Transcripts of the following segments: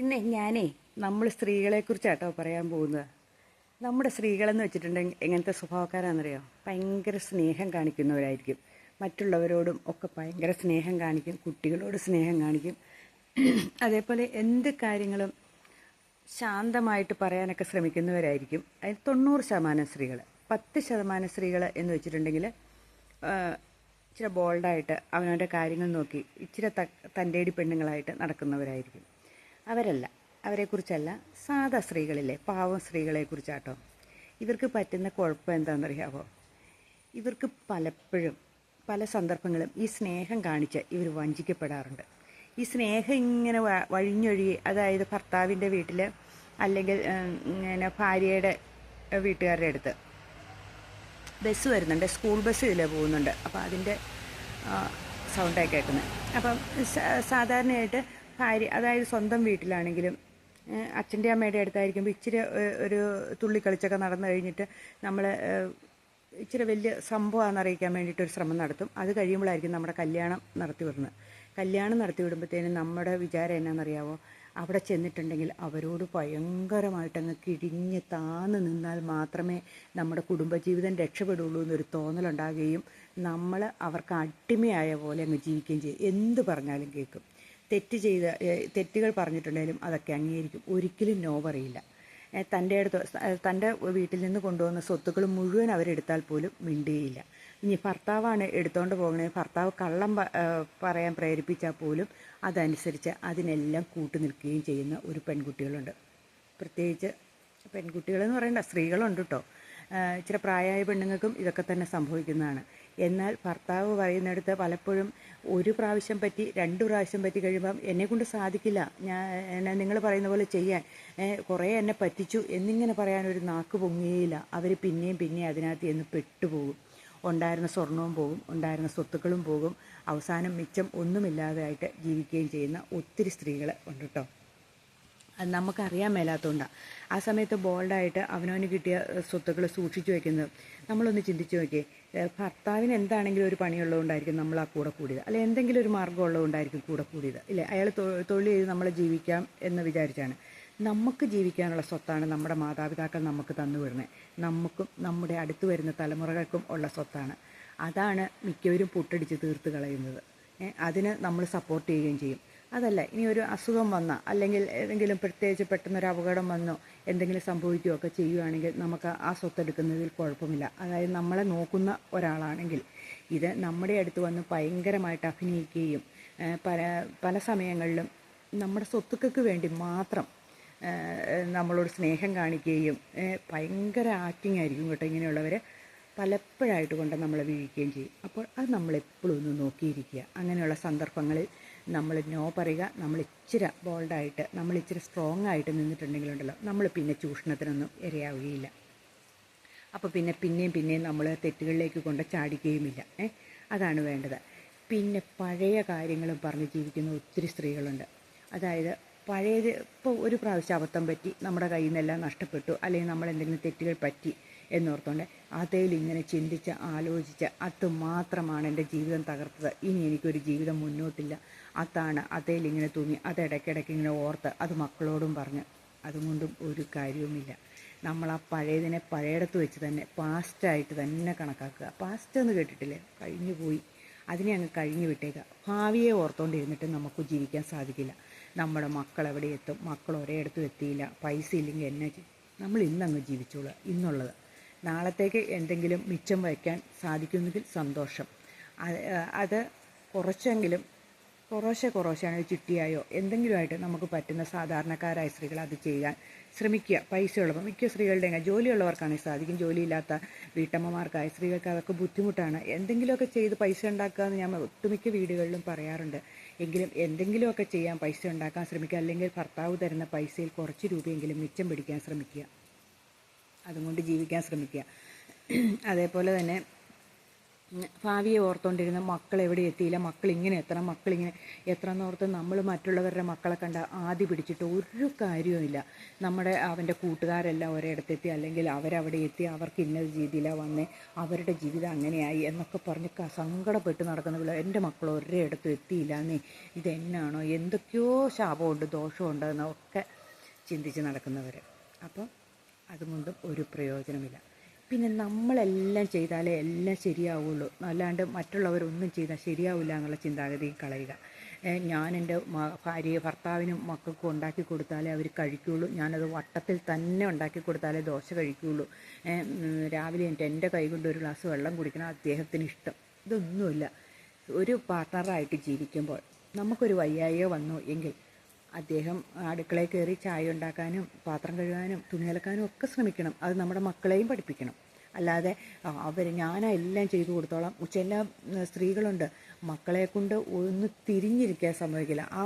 ഇന്ന് ഞാനേ നമ്മൾ സ്ത്രീകളെക്കുറിച്ചാട്ടോ പറയാൻ പോകുന്നത്. നമ്മുടെ സ്ത്രീകളെന്ന് വെച്ചിട്ടുണ്ടെങ്കിൽ എങ്ങനത്തെ സ്വഭാവക്കാരാണെന്നറിയോ? ഭയങ്കര സ്നേഹം കാണിക്കുന്നവരായിരിക്കും. മറ്റുള്ളവരോടും ഒക്കെ ഭയങ്കര സ്നേഹം കാണിക്കും. കുട്ടികളോട് സ്നേഹം കാണിക്കും. അതേപോലെ എന്ത് കാര്യങ്ങളും ശാന്തമായിട്ട് പറയാനൊക്കെ ശ്രമിക്കുന്നവരായിരിക്കും. അതിൽ തൊണ്ണൂറ് ശതമാനം സ്ത്രീകൾ പത്ത് ശതമാനം സ്ത്രീകൾ എന്ന് വെച്ചിട്ടുണ്ടെങ്കിൽ ഇച്ചിരി ബോൾഡായിട്ട് അവനവന്റെ കാര്യങ്ങൾ നോക്കി ഇച്ചിരി ത തന്റേടി പെണ്ണുങ്ങളായിട്ട് നടക്കുന്നവരായിരിക്കും. അവരല്ല. അവരെക്കുറിച്ചല്ല. സാധാ സ്ത്രീകളില്ലേ? പാവം സ്ത്രീകളെക്കുറിച്ചാട്ടോ. ഇവർക്ക് പറ്റുന്ന കുഴപ്പം എന്താണെന്നറിയാവോ ഇവർക്ക് പലപ്പോഴും പല സന്ദർഭങ്ങളും ഈ സ്നേഹം കാണിച്ച് ഇവർ വഞ്ചിക്കപ്പെടാറുണ്ട്. ഈ സ്നേഹം ഇങ്ങനെ വഴിഞ്ഞൊഴുകി അതായത് ഭർത്താവിന്റെ വീട്ടിൽ അല്ലെങ്കിൽ ഇങ്ങനെ ഭാര്യയുടെ വീട്ടുകാരുടെ അടുത്ത് ബസ് വരുന്നുണ്ട്. സ്കൂൾ ബസ് ഇതിലെ പോകുന്നുണ്ട്. അപ്പോൾ അതിന്റെ സൗണ്ടായി കേൾക്കുന്നത് അപ്പം സാധാരണയായിട്ട് ഭാര്യ അതായത് സ്വന്തം വീട്ടിലാണെങ്കിലും അച്ഛന്റെ അമ്മയുടെ അടുത്തായിരിക്കുമ്പോൾ ഇച്ചിരി ഒരു തുള്ളിക്കളിച്ചൊക്കെ നടന്നു കഴിഞ്ഞിട്ട് നമ്മൾ ഇച്ചിരി വലിയ സംഭവമാണെന്ന് അറിയിക്കാൻ വേണ്ടിയിട്ട് ഒരു ശ്രമം നടത്തും. അത് കഴിയുമ്പോഴായിരിക്കും നമ്മുടെ കല്യാണം നടത്തി വിടുന്നത്. കല്യാണം നടത്തി വിടുമ്പോഴത്തേനും നമ്മുടെ വിചാരം എന്നാണെന്നറിയാവോ? അവിടെ ചെന്നിട്ടുണ്ടെങ്കിൽ അവരോട് ഭയങ്കരമായിട്ടങ്ങ് കിഴിഞ്ഞ് താന്ന് നിന്നാൽ മാത്രമേ നമ്മുടെ കുടുംബജീവിതം രക്ഷപ്പെടുള്ളൂ എന്നൊരു തോന്നലുണ്ടാകുകയും നമ്മൾ അവർക്ക് അടിമയായ പോലെ അങ്ങ് ജീവിക്കുകയും ചെയ്യും. എന്ത് പറഞ്ഞാലും കേൾക്കും. തെറ്റ് ചെയ്ത തെറ്റുകൾ പറഞ്ഞിട്ടുണ്ടെങ്കിലും അതൊക്കെ അംഗീകരിക്കും. ഒരിക്കലും നോ പറയില്ല. തന്റെ അടുത്ത് തന്റെ വീട്ടിൽ നിന്ന് കൊണ്ടുവന്ന സ്വത്തുക്കൾ മുഴുവൻ അവരെടുത്താൽ പോലും മിണ്ടുകയില്ല ഇനി ഭർത്താവാണ് എടുത്തുകൊണ്ട് പോകുന്നത് ഭർത്താവ് കള്ളം പറയാൻ പ്രേരിപ്പിച്ചാൽ പോലും അതനുസരിച്ച് അതിനെല്ലാം കൂട്ടു നിൽക്കുകയും ചെയ്യുന്ന ഒരു പെൺകുട്ടികളുണ്ട്. പ്രത്യേകിച്ച് പെൺകുട്ടികളെന്ന് പറയണ്ട സ്ത്രീകളുണ്ട് കേട്ടോ ഇച്ചിരി പ്രായമായ പെണ്ണുങ്ങൾക്കും ഇതൊക്കെ തന്നെ സംഭവിക്കുന്നതാണ്. എന്നാൽ ഭർത്താവ് പറയുന്നിടത്ത് പലപ്പോഴും ഒരു പ്രാവശ്യം പറ്റി രണ്ട് പ്രാവശ്യം പറ്റി കഴിയുമ്പം എന്നെ കൊണ്ട് സാധിക്കില്ല. ഞാൻ നിങ്ങൾ പറയുന്ന പോലെ ചെയ്യാൻ. കുറേ എന്നെ പറ്റിച്ചു എന്നിങ്ങനെ പറയാൻ ഒരു നാക്ക് പൊങ്ങുകയില്ല അവർ പിന്നെയും പിന്നെയും അതിനകത്ത് എന്ന് പെട്ടുപോകും. ഉണ്ടായിരുന്ന സ്വർണവും പോകും ഉണ്ടായിരുന്ന സ്വത്തുക്കളും പോകും. അവസാനം മിച്ചം ഒന്നുമില്ലാതെയായിട്ട് ജീവിക്കുകയും ചെയ്യുന്ന ഒത്തിരി സ്ത്രീകൾ ഉണ്ട് കേട്ടോ അത് നമുക്കറിയാൻ മേലാത്തതുകൊണ്ടാണ് ആ സമയത്ത് ബോൾഡായിട്ട് അവനവന് കിട്ടിയ സ്വത്തുക്കൾ സൂക്ഷിച്ചു വയ്ക്കുന്നത് നമ്മളൊന്ന് ചിന്തിച്ചു നോക്കിയേ. ഭർത്താവിന് എന്താണെങ്കിലും ഒരു പണിയുള്ളതുകൊണ്ടായിരിക്കും നമ്മൾ ആ കൂടെ കൂടിയത്. അല്ലെ എന്തെങ്കിലും ഒരു മാർഗം ഉള്ളതുകൊണ്ടായിരിക്കും കൂടെ കൂടിയത്. ഇല്ലേ അയാൾ തൊഴിൽ ചെയ്ത് നമ്മൾ ജീവിക്കാം എന്ന് വിചാരിച്ചാണ്. നമുക്ക് ജീവിക്കാനുള്ള സ്വത്താണ് നമ്മുടെ മാതാപിതാക്കൾ നമുക്ക് തന്നു വിടുന്നത് നമുക്കും നമ്മുടെ അടുത്ത് വരുന്ന തലമുറകൾക്കും ഉള്ള സ്വത്താണ്. അതാണ് മിക്കവരും പുട്ടടിച്ച് തീർത്ത് കളയുന്നത്. അതിന് നമ്മൾ സപ്പോർട്ട് ചെയ്യുകയും ചെയ്യും. അതല്ല ഇനി ഒരു അസുഖം വന്ന അല്ലെങ്കിൽ ഏതെങ്കിലും പ്രത്യേകിച്ച് പെട്ടെന്നൊരു അപകടം വന്നോ എന്തെങ്കിലും സംഭവിക്കുകയോ ഒക്കെ ചെയ്യുകയാണെങ്കിൽ നമുക്ക് ആ സ്വത്തെടുക്കുന്നതിൽ കുഴപ്പമില്ല. അതായത് നമ്മളെ നോക്കുന്ന ഒരാളാണെങ്കിൽ ഇത് നമ്മുടെ അടുത്ത് വന്ന് ഭയങ്കരമായിട്ട് അഭിനയിക്കുകയും പല പല സമയങ്ങളിലും നമ്മുടെ സ്വത്തുക്കൾക്ക് വേണ്ടി മാത്രം നമ്മളോട് സ്നേഹം കാണിക്കുകയും ഭയങ്കര ആക്ടിങ് ആയിരിക്കും കേട്ടോ ഇങ്ങനെയുള്ളവർ പലപ്പോഴായിട്ട് കൊണ്ട് നമ്മളെ വീഴിക്കുകയും ചെയ്യും. അപ്പോൾ അത് നമ്മളെപ്പോഴും ഒന്ന് നോക്കിയിരിക്കുക. അങ്ങനെയുള്ള സന്ദർഭങ്ങളിൽ നമ്മൾ നോ പറയുക നമ്മൾ ഇച്ചിരി ബോൾഡായിട്ട് നമ്മൾ ഇച്ചിരി സ്ട്രോങ് ആയിട്ട് നിന്നിട്ടുണ്ടെങ്കിലുണ്ടല്ലോ നമ്മൾ പിന്നെ ചൂഷണത്തിനൊന്നും ഇരയാവുകയില്ല. അപ്പോൾ പിന്നെ പിന്നെയും പിന്നെയും നമ്മൾ തെറ്റുകളിലേക്ക് കൊണ്ട് ചാടിക്കുകയുമില്ല അതാണ് വേണ്ടത്. പിന്നെ പഴയ കാര്യങ്ങളും പറഞ്ഞ് ജീവിക്കുന്ന ഒത്തിരി സ്ത്രീകളുണ്ട്. അതായത് പഴയത് ഇപ്പോൾ ഒരു പ്രാവശ്യം അബദ്ധം പറ്റി നമ്മുടെ കയ്യിൽ നിന്നെല്ലാം നഷ്ടപ്പെട്ടു അല്ലെങ്കിൽ നമ്മൾ എന്തെങ്കിലും തെറ്റുകൾ പറ്റി എന്നോർത്തോണ്ട് അതേൽ ഇങ്ങനെ ചിന്തിച്ച് ആലോചിച്ച് അത് മാത്രമാണ് എന്റെ ജീവിതം തകർത്തത്. ഇനി എനിക്കൊരു ജീവിതം മുന്നോട്ടില്ല. അതാണ് അതേൽ ഇങ്ങനെ തൂങ്ങി അത് ഇടയ്ക്കിടയ്ക്ക് ഇങ്ങനെ ഓർത്ത് അത് മക്കളോടും പറഞ്ഞ്. അതുകൊണ്ടും ഒരു കാര്യവുമില്ല. നമ്മൾ ആ പഴയതിനെ പഴയടത്ത് വെച്ച് തന്നെ പാസ്റ്റായിട്ട് തന്നെ കണക്കാക്കുക. പാസ്റ്റ് എന്ന് കേട്ടിട്ടില്ലേ? കഴിഞ്ഞു പോയി. അതിനെ അങ്ങ് കഴിഞ്ഞു വിട്ടേക്കുക. ഭാവിയെ ഓർത്തുകൊണ്ടിരുന്നിട്ട് നമുക്ക് ജീവിക്കാൻ സാധിക്കില്ല. നമ്മുടെ മക്കൾ എവിടെ എത്തും? മക്കൾ ഒരേടത്തും എത്തിയില്ല. പൈസ ഇല്ലെങ്കിൽ എന്നെ നമ്മൾ ഇന്നങ്ങ് ജീവിച്ചോളുക. ഇന്നുള്ളത്. നാളത്തേക്ക് എന്തെങ്കിലും മിച്ചം വയ്ക്കാൻ സാധിക്കുമെങ്കിൽ സന്തോഷം. അത് കുറച്ചെങ്കിലും കുറേശ്ശെ കുറേശ്ശെയാണ് ചിട്ടിയായോ? എന്തെങ്കിലുമായിട്ട് നമുക്ക് പറ്റുന്ന സാധാരണക്കാരായ സ്ത്രീകൾ അത് ചെയ്യാൻ ശ്രമിക്കുക. പൈസ ഉള്ളപ്പോൾ മിക്ക സ്ത്രീകളുടെ ജോലിയുള്ളവർക്കാണെങ്കിൽ സാധിക്കും. ജോലിയില്ലാത്ത വീട്ടമ്മമാർക്കായ സ്ത്രീകൾക്ക് അതൊക്കെ ബുദ്ധിമുട്ടാണ്. എന്തെങ്കിലുമൊക്കെ ചെയ്ത് പൈസ ഉണ്ടാക്കുക എന്ന് ഞാൻ ഒട്ടുമിക്ക വീടുകളിലും പറയാറുണ്ട്. എങ്കിലും എന്തെങ്കിലുമൊക്കെ ചെയ്യാൻ പൈസ ഉണ്ടാക്കാൻ ശ്രമിക്കുക. അല്ലെങ്കിൽ ഭർത്താവ് തരുന്ന പൈസയിൽ കുറച്ച് രൂപയെങ്കിലും മിച്ചം പിടിക്കാൻ ശ്രമിക്കുക. അതുകൊണ്ട് ജീവിക്കാൻ ശ്രമിക്കുക. അതേപോലെ തന്നെ ഭാവിയെ ഓർത്തുകൊണ്ടിരുന്ന മക്കൾ എവിടെ എത്തിയില്ല? മക്കൾ ഇങ്ങനെ എത്തണം മക്കൾ ഇങ്ങനെ എത്ര എന്നോർത്ത് നമ്മൾ മറ്റുള്ളവരുടെ മക്കളെ കണ്ട ആദ്യ പിടിച്ചിട്ട് ഒരു കാര്യവുമില്ല. നമ്മുടെ അവന്റെ കൂട്ടുകാരെല്ലാം ഒരിടത്തെത്തി അല്ലെങ്കിൽ അവരവിടെ എത്തി അവർക്ക് ഇന്ന രീതിയിലാണ് വന്നേ അവരുടെ ജീവിതം അങ്ങനെയായി എന്നൊക്കെ പറഞ്ഞ് സങ്കടപ്പെട്ട് നടക്കുന്ന പിള്ളേർ എന്റെ മക്കൾ ഒരിടത്തും എത്തിയില്ല എന്നേ. ഇതെന്നാണോ? എന്തൊക്കെയോ ശാപമുണ്ട് ദോഷമുണ്ട് എന്നൊക്കെ ചിന്തിച്ച് നടക്കുന്നവർ അപ്പം അതുകൊണ്ടും ഒരു പ്രയോജനമില്ല. പിന്നെ നമ്മളെല്ലാം ചെയ്താലേ എല്ലാം ശരിയാവുള്ളൂ. അല്ലാണ്ട് മറ്റുള്ളവരൊന്നും ചെയ്താൽ ശരിയാവില്ല എന്നുള്ള ചിന്താഗതി കളയുക. ഞാൻ എന്റെ ഭാര്യയെ ഭർത്താവിനും മക്കൾക്കും ഉണ്ടാക്കി കൊടുത്താലേ അവർ കഴിക്കുകയുള്ളൂ ഞാനത് വട്ടത്തിൽ തന്നെ ഉണ്ടാക്കി കൊടുത്താലേ ദോശ കഴിക്കുകയുള്ളൂ രാവിലെ എന്റെ എന്റെ കൈ കൊണ്ട് ഒരു ഗ്ലാസ് വെള്ളം കുടിക്കണം. അദ്ദേഹത്തിന് ഇഷ്ടം. ഇതൊന്നുമില്ല. ഒരു പാർട്ട്ണറായിട്ട് ജീവിക്കുമ്പോൾ നമുക്കൊരു വയ്യായോ വന്നു എങ്കിൽ അദ്ദേഹം അടുക്കളയിൽ കയറി ചായ ഉണ്ടാക്കാനും പാത്രം കഴുകാനും തുണി അലക്കാനും ഒക്കെ ശ്രമിക്കണം. അത് നമ്മുടെ മക്കളെയും പഠിപ്പിക്കണം. അല്ലാതെ അവർ ഞാനാ എല്ലാം ചെയ്തു കൊടുത്തോളാം. ചില സ്ത്രീകളുണ്ട്. മക്കളെ കൊണ്ട് ഒന്ന് തിരിഞ്ഞിരിക്കാൻ സമ്മതിക്കില്ല. ആ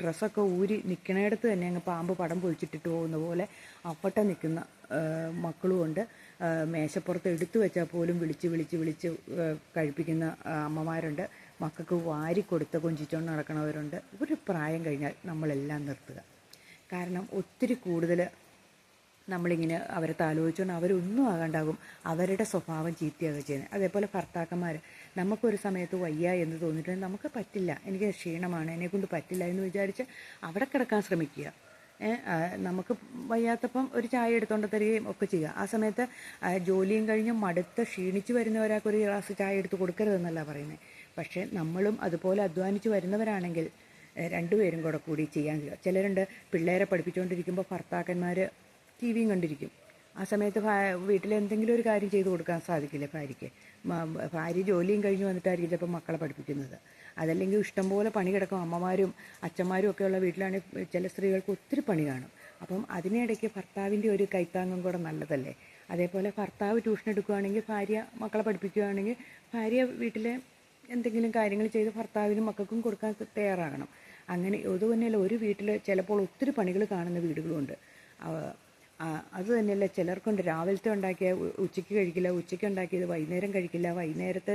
ഡ്രസ്സൊക്കെ ഊരി നിൽക്കണയിടത്ത് തന്നെ അങ്ങ് പാമ്പ് പടം പൊഴിച്ചിട്ടിട്ട് പോകുന്ന പോലെ അപ്പട്ട നിൽക്കുന്ന മക്കളുമുണ്ട്. മേശപ്പുറത്ത് എടുത്തു വെച്ചാൽ പോലും വിളിച്ച് വിളിച്ച് വിളിച്ച് കഴിപ്പിക്കുന്ന അമ്മമാരുണ്ട്. മക്കൾക്ക് വാരി കൊടുത്ത് കൊഞ്ചിച്ചോണ്ട് നടക്കണവരുണ്ട്. ഒരു പ്രായം കഴിഞ്ഞാൽ നമ്മളെല്ലാം നിർത്തുക. കാരണം ഒത്തിരി കൂടുതൽ നമ്മളിങ്ങനെ അവരെ താലോചിച്ചുകൊണ്ട് അവരൊന്നും ആകാണ്ടാകും അവരുടെ സ്വഭാവം ചീത്തയാകുക ചെയ്യുന്നത് അതേപോലെ ഭർത്താക്കന്മാർ നമുക്കൊരു സമയത്ത് വയ്യ എന്ന് തോന്നിയിട്ടുണ്ടെങ്കിൽ നമുക്ക് പറ്റില്ല. എനിക്ക് ക്ഷീണമാണ്. എന്നെക്കൊണ്ട് പറ്റില്ല എന്ന് വിചാരിച്ച് അവിടെ കിടക്കാൻ ശ്രമിക്കുക. നമുക്ക് വയ്യാത്തപ്പം ഒരു ചായ എടുത്തുകൊണ്ട് തരികയും ഒക്കെ ചെയ്യുക. ആ സമയത്ത് ജോലിയും കഴിഞ്ഞ് മടുത്ത് ക്ഷീണിച്ച് വരുന്ന ഒരു ഗ്ലാസ് ചായ എടുത്ത് കൊടുക്കരുതെന്നല്ല പറയുന്നത് പക്ഷേ നമ്മളും അതുപോലെ അധ്വാനിച്ച് വരുന്നവരാണെങ്കിൽ രണ്ടുപേരും കൂടെ കൂടി ചെയ്യാൻ കഴിയും. ചിലരുണ്ട് പിള്ളേരെ പഠിപ്പിച്ചുകൊണ്ടിരിക്കുമ്പോൾ ഭർത്താക്കന്മാർ ടി വിയും കണ്ടിരിക്കും. ആ സമയത്ത് വീട്ടിൽ എന്തെങ്കിലും ഒരു കാര്യം ചെയ്തു കൊടുക്കാൻ സാധിക്കില്ല ഭാര്യയ്ക്ക്? ഭാര്യ ജോലിയും കഴിഞ്ഞ് വന്നിട്ടായിരിക്കും ചിലപ്പോൾ മക്കളെ പഠിപ്പിക്കുന്നത്? അതല്ലെങ്കിൽ ഇഷ്ടംപോലെ പണി കിടക്കും. അമ്മമാരും അച്ഛന്മാരും ഒക്കെയുള്ള വീട്ടിലാണെങ്കിൽ വീട്ടിലാണ് ചില സ്ത്രീകൾക്ക് ഒത്തിരി പണി കാണും. അപ്പം അതിനിടയ്ക്ക് ഭർത്താവിന്റെ ഒരു കൈത്താങ്ങും കൂടെ നല്ലതല്ലേ? അതേപോലെ ഭർത്താവ് ട്യൂഷൻ എടുക്കുകയാണെങ്കിൽ ഭാര്യ മക്കളെ പഠിപ്പിക്കുകയാണെങ്കിൽ ഭാര്യ വീട്ടിലെ എന്തെങ്കിലും കാര്യങ്ങൾ ചെയ്ത് ഭർത്താവിനും മക്കൾക്കും കൊടുക്കാൻ തയ്യാറാകണം. അങ്ങനെ അതുതന്നെയല്ല ഒരു വീട്ടിൽ ചിലപ്പോൾ ഒത്തിരി പണികൾ കാണുന്ന വീടുകളുണ്ട്. അത് തന്നെയല്ല ചിലർക്കുണ്ട് രാവിലത്തെ ഉണ്ടാക്കിയ ഉച്ചയ്ക്ക് കഴിക്കില്ല ഉച്ചയ്ക്ക് ഉണ്ടാക്കിയത് വൈകുന്നേരം കഴിക്കില്ല വൈകുന്നേരത്തെ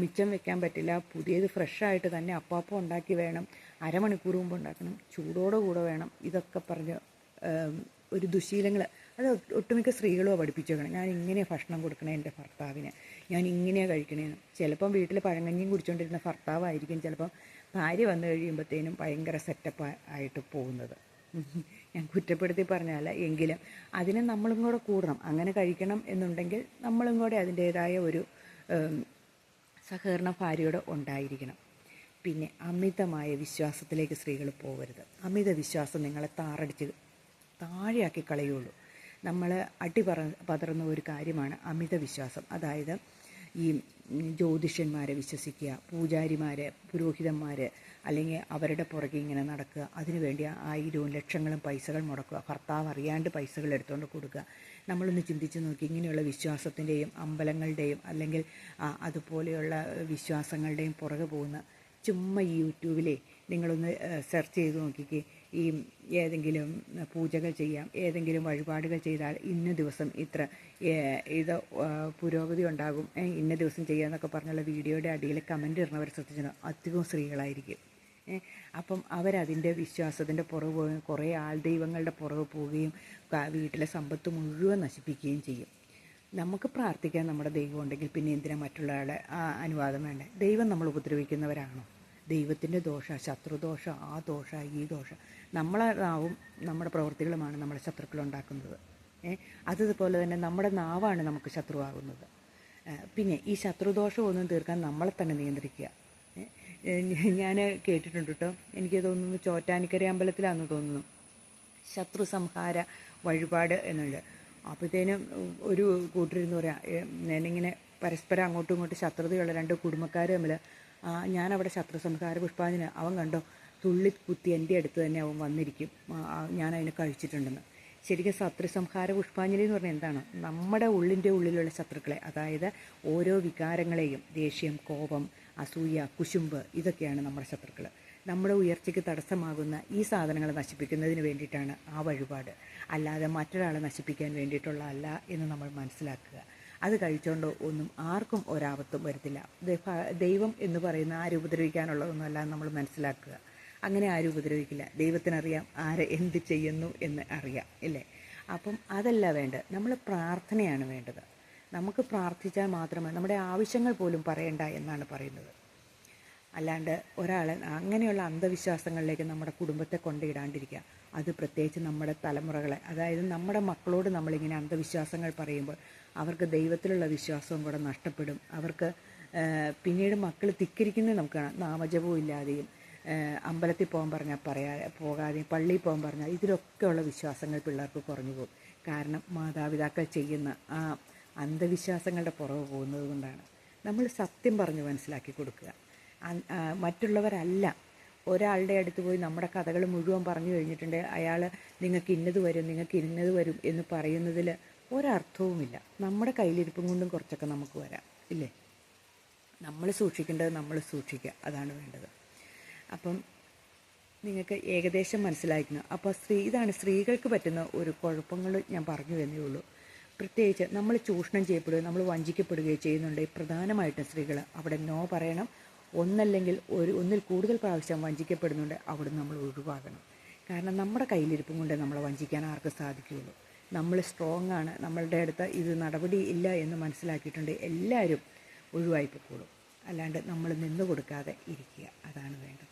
മിച്ചം വെക്കാൻ പറ്റില്ല പുതിയത് ഫ്രഷായിട്ട് തന്നെ അപ്പാപ്പം ഉണ്ടാക്കി വേണം അരമണിക്കൂർ മുമ്പ് ഉണ്ടാക്കണം ചൂടോടെ കൂടെ വേണം ഇതൊക്കെ പറഞ്ഞ് ഒരു ദുശീലങ്ങൾ അത് ഒട്ടുമിക്ക സ്ത്രീകളും പഠിപ്പിച്ചു വേണം ഞാൻ ഇങ്ങനെ ഭക്ഷണം കൊടുക്കണേ എന്റെ ഭർത്താവിന്. ഞാൻ ഇങ്ങനെയാണ് കഴിക്കണേന്ന് ചിലപ്പം വീട്ടിൽ പഴങ്കഞ്ഞിയും കുടിച്ചുകൊണ്ടിരുന്ന ഭർത്താവായിരിക്കും ചിലപ്പം ഭാര്യ വന്നു കഴിയുമ്പോഴത്തേനും ഭയങ്കര സെറ്റപ്പ് ആയിട്ട് പോകുന്നത്. ഞാൻ കുറ്റപ്പെടുത്തി പറഞ്ഞാല എങ്കിലും അതിന് നമ്മളും കൂടെ കൂടണം. അങ്ങനെ കഴിക്കണം എന്നുണ്ടെങ്കിൽ നമ്മളും കൂടെ അതിന്റേതായ ഒരു സഹകരണ ഭാര്യയോട് ഉണ്ടായിരിക്കണം. പിന്നെ അമിതമായ വിശ്വാസത്തിലേക്ക് സ്ത്രീകൾ പോകരുത്. അമിത വിശ്വാസം നിങ്ങളെ താറടിച്ച് താഴെയാക്കി കളയുള്ളൂ. നമ്മൾ അടി പറ പതറുന്ന ഒരു കാര്യമാണ് അമിത വിശ്വാസം. അതായത് ഈ ജ്യോതിഷന്മാരെ വിശ്വസിക്കുക പൂജാരിമാരെ പുരോഹിതന്മാർ അല്ലെങ്കിൽ അവരുടെ പുറകെ ഇങ്ങനെ നടക്കുക. അതിനുവേണ്ടി ആയിരവും ലക്ഷങ്ങളും പൈസകൾ മുടക്കുക. ഭർത്താവ് അറിയാണ്ട് പൈസകൾ എടുത്തുകൊണ്ട് കൊടുക്കുക. നമ്മളൊന്ന് ചിന്തിച്ച് നോക്കി. ഇങ്ങനെയുള്ള വിശ്വാസത്തിന്റെയും അമ്പലങ്ങളുടെയും അല്ലെങ്കിൽ അതുപോലെയുള്ള വിശ്വാസങ്ങളുടെയും പുറകെ പോകുന്ന ചുമ്മാ ഈ യൂട്യൂബിലെ നിങ്ങളൊന്ന് സെർച്ച് ചെയ്ത് നോക്കിക്കേ. ഈ ഏതെങ്കിലും പൂജകൾ ചെയ്യാം ഏതെങ്കിലും വഴിപാടുകൾ ചെയ്താൽ ഇന്ന ദിവസം ഇത്ര ഇത് പുരോഗതി ഉണ്ടാകും ഇന്ന ദിവസം ചെയ്യാന്നൊക്കെ പറഞ്ഞുള്ള വീഡിയോയുടെ അടിയിൽ കമന്റ് ഇടുന്നവർ ശ്രദ്ധിച്ചത് അധികവും സ്ത്രീകളായിരിക്കും. അപ്പം അവരതിന്റെ വിശ്വാസത്തിന്റെ പുറകെ പോവുകയും കുറേ ആൾ ദൈവങ്ങളുടെ പുറകെ പോവുകയും വീട്ടിലെ സമ്പത്ത് മുഴുവൻ നശിപ്പിക്കുകയും ചെയ്യും. നമുക്ക് പ്രാർത്ഥിക്കാൻ നമ്മുടെ ദൈവം ഉണ്ടെങ്കിൽ പിന്നെ എന്തിനാ മറ്റുള്ള ആളെ ആ അനുവാദം വേണ്ടേ? ദൈവം നമ്മൾ ഉപദ്രവിക്കുന്നവരാണോ? ദൈവത്തിന്റെ ദോഷ ശത്രുദോഷ ആ ദോഷ ഈ ദോഷ. നമ്മളെ നാവും നമ്മുടെ പ്രവൃത്തികളുമാണ് നമ്മളെ ശത്രുക്കളുണ്ടാക്കുന്നത് അതുപോലെ തന്നെ നമ്മുടെ നാവാണ് നമുക്ക് ശത്രുവാകുന്നത്. പിന്നെ ഈ ശത്രുദോഷം ഒന്നും തീർക്കാൻ നമ്മളെ തന്നെ നിയന്ത്രിക്കുക. ഞാൻ കേട്ടിട്ടുണ്ട് കേട്ടോ. എനിക്ക് തോന്നുന്നു ചോറ്റാനിക്കര അമ്പലത്തിലാണെന്ന് തോന്നുന്നു. ശത്രു സംഹാര വഴിപാട് എന്നുണ്ട്. അപ്പോഴത്തേനും ഒരു കൂട്ടരെന്ന് പറയാം ഞാനിങ്ങനെ പരസ്പരം അങ്ങോട്ടും ഇങ്ങോട്ടും ശത്രുതയുള്ള രണ്ട് കുടുംബക്കാർ തമ്മിൽ ഞാൻ ഞാനവിടെ ശത്രു സംഹാര പുഷ്പാഞ്ജന അവൻ കണ്ടോ തുള്ളി കുത്തി എന്റെ അടുത്ത് തന്നെ അവൻ വന്നിരിക്കും. ഞാൻ അതിനെ കഴിച്ചിട്ടുണ്ടെന്ന്. ശരിക്കും ശത്രുസംഹാര പുഷ്പാഞ്ജലി എന്ന് പറഞ്ഞാൽ എന്താണ്? നമ്മുടെ ഉള്ളിന്റെ ഉള്ളിലുള്ള ശത്രുക്കളെ അതായത് ഓരോ വികാരങ്ങളെയും ദേഷ്യം കോപം അസൂയ കുശുമ്പ് ഇതൊക്കെയാണ് നമ്മുടെ ശത്രുക്കൾ. നമ്മുടെ ഉയർച്ചയ്ക്ക് തടസ്സമാകുന്ന ഈ സാധനങ്ങൾ നശിപ്പിക്കുന്നതിന് വേണ്ടിയിട്ടാണ് ആ വഴിപാട്. അല്ലാതെ മറ്റൊരാളെ നശിപ്പിക്കാൻ വേണ്ടിയിട്ടുള്ള അല്ല എന്ന് നമ്മൾ മനസ്സിലാക്കുക. അത് കഴിച്ചുകൊണ്ട് ഒന്നും ആർക്കും ഒരാപത്തും വരത്തില്ല. ദൈവം എന്ന് പറയുന്ന ആരും ഉപദ്രവിക്കാനുള്ളതൊന്നുമല്ല നമ്മൾ മനസ്സിലാക്കുക. അങ്ങനെ ആരും ഉപദ്രവിക്കില്ല. ദൈവത്തിനറിയാം ആരെ എന്ത് ചെയ്യുന്നു എന്ന് അറിയാം ഇല്ലേ? അപ്പം അതല്ല വേണ്ടത്. നമ്മൾ പ്രാർത്ഥനയാണ് വേണ്ടത്. നമുക്ക് പ്രാർത്ഥിച്ചാൽ മാത്രമേ നമ്മുടെ ആവശ്യങ്ങൾ പോലും പറയണ്ട എന്നാണ് പറയുന്നത്. അല്ലാണ്ട് ഒരാൾ അങ്ങനെയുള്ള അന്ധവിശ്വാസങ്ങളിലേക്ക് നമ്മുടെ കുടുംബത്തെ കൊണ്ടിടാണ്ടിരിക്കുക അത് പ്രത്യേകിച്ച് നമ്മുടെ തലമുറകളെ അതായത് നമ്മുടെ മക്കളോട് നമ്മളിങ്ങനെ അന്ധവിശ്വാസങ്ങൾ പറയുമ്പോൾ അവർക്ക് ദൈവത്തിലുള്ള വിശ്വാസവും കൂടെ നഷ്ടപ്പെടും. അവർക്ക് പിന്നീട് മക്കൾ തിക്കരിക്കുന്നത് നമുക്ക് കാണാം. നാമജപവും ഇല്ലാതെയും അമ്പലത്തിൽ പോകാൻ പറഞ്ഞാൽ പറയാ പോകാതെ പള്ളിയിൽ പോകാൻ പറഞ്ഞാൽ ഇതിലൊക്കെയുള്ള വിശ്വാസങ്ങൾ പിള്ളേർക്ക് കുറഞ്ഞു പോകും. കാരണം മാതാപിതാക്കൾ ചെയ്യുന്ന ആ അന്ധവിശ്വാസങ്ങളുടെ പുറകെ പോകുന്നത് കൊണ്ടാണ്. നമ്മൾ സത്യം പറഞ്ഞ് മനസ്സിലാക്കി കൊടുക്കുക. മറ്റുള്ളവരല്ല. ഒരാളുടെ അടുത്ത് പോയി നമ്മുടെ കഥകൾ മുഴുവൻ പറഞ്ഞു കഴിഞ്ഞിട്ടുണ്ട്. അയാൾ നിങ്ങൾക്ക് ഇന്നത് വരും നിങ്ങൾക്ക് ഇന്നത് വരും എന്ന് പറയുന്നതിൽ ഒരർത്ഥവുമില്ല. നമ്മുടെ കയ്യിലിരിപ്പും കൊണ്ടും കുറച്ചൊക്കെ നമുക്ക് വരാം. ഇല്ലേ? നമ്മൾ സൂക്ഷിക്കേണ്ടത് നമ്മൾ സൂക്ഷിക്കുക. അതാണ് വേണ്ടത്. അപ്പം നിങ്ങൾക്ക് ഏകദേശം മനസ്സിലായിരിക്കുന്നു അപ്പോൾ സ്ത്രീ ഇതാണ് സ്ത്രീകൾക്ക് പറ്റുന്ന ഒരു കുഴപ്പങ്ങൾ ഞാൻ പറഞ്ഞു തന്നേ ഉള്ളൂ. പ്രത്യേകിച്ച് നമ്മൾ ചൂഷണം ചെയ്യപ്പെടുകയോ നമ്മൾ വഞ്ചിക്കപ്പെടുകയോ ചെയ്യുന്നുണ്ട്. പ്രധാനമായിട്ടും സ്ത്രീകൾ അവിടെ നോ പറയണം. ഒന്നല്ലെങ്കിൽ ഒരു ഒന്നിൽ കൂടുതൽ പ്രാവശ്യം വഞ്ചിക്കപ്പെടുന്നുണ്ട്. അവിടെ നമ്മൾ ഒഴിവാകണം. കാരണം നമ്മുടെ കയ്യിലിരിപ്പും കൊണ്ട് നമ്മളെ വഞ്ചിക്കാൻ ആർക്കും സാധിക്കുകയുള്ളൂ. നമ്മൾ സ്ട്രോങ് ആണ്. നമ്മളുടെ അടുത്ത് ഇത് നടപടി ഇല്ല എന്ന് മനസ്സിലാക്കിയിട്ടുണ്ട്. എല്ലാവരും ഒഴിവായി പൊക്കോളും അല്ലാണ്ട് നമ്മൾ നിന്ന് കൊടുക്കാതെ ഇരിക്കുക. അതാണ് വേണ്ടത്.